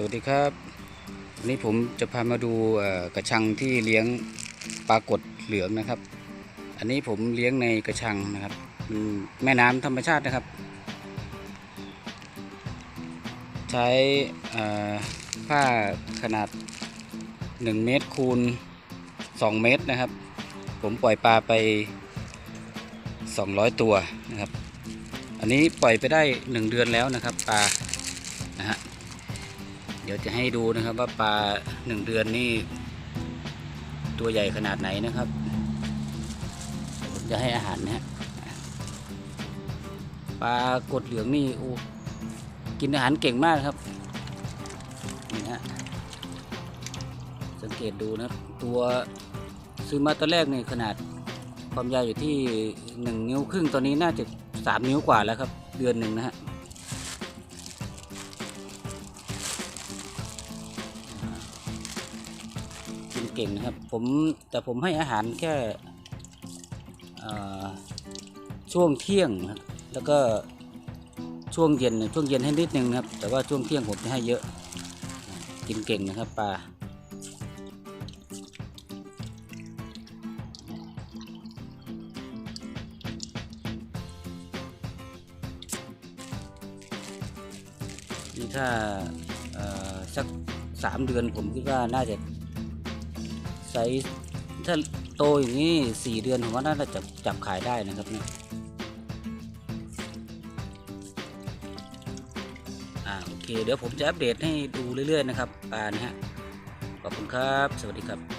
สวัสดีครับวันนี้ผมจะพามาดูกระชังที่เลี้ยงปลากดเหลืองนะครับ อันนี้ผมเลี้ยงในกระชังนะครับแม่น้ำธรรมชาตินะครับ ใช้ผ้าขนาด 1 เมตรคูณ 2 เมตรนะครับ ผมปล่อยปลาไป 200 ตัวนะครับ อันนี้ปล่อยไปได้ 1 เดือนแล้วนะครับปลานะฮะ ดี๋ยวจะให้ดูนะครับว่าปลาหนึ่งเดือนนี่ตัวใหญ่ขนาดไหนนะครับผมจะให้อาหารนะฮะปลากดเหลืองนี่โอ้กินอาหารเก่งมากครับนี่ฮะสังเกตดูนะตัวซื้อมาตอนแรกนี่ขนาดความยาวอยู่ที่หนึ่งนิ้วครึ่งตอนนี้น่าจะสามนิ้วกว่าแล้วครับ เดือนหนึ่งนะฮะ เก่งนะครับ ผมแต่ผมให้อาหารแค่ช่วงเที่ยงนะแล้วก็ช่วงเย็นช่วงเย็นให้นิดนึงนะครับ แต่ว่าช่วงเที่ยงผมจะให้เยอะ กินเก่งนะครับปลาถ้าสักสามเดือนผมคิดว่าน่าจะ ไซส์ถ้าโตอย่างนี้สี่เดือนผมว่าน่าจะจับจับขายได้นะครับเนี่ยอ่าโอเค เดี๋ยวผมจะอัปเดตให้ดูเรื่อยๆนะครับปลานะฮะขอบคุณครับ สวัสดีครับ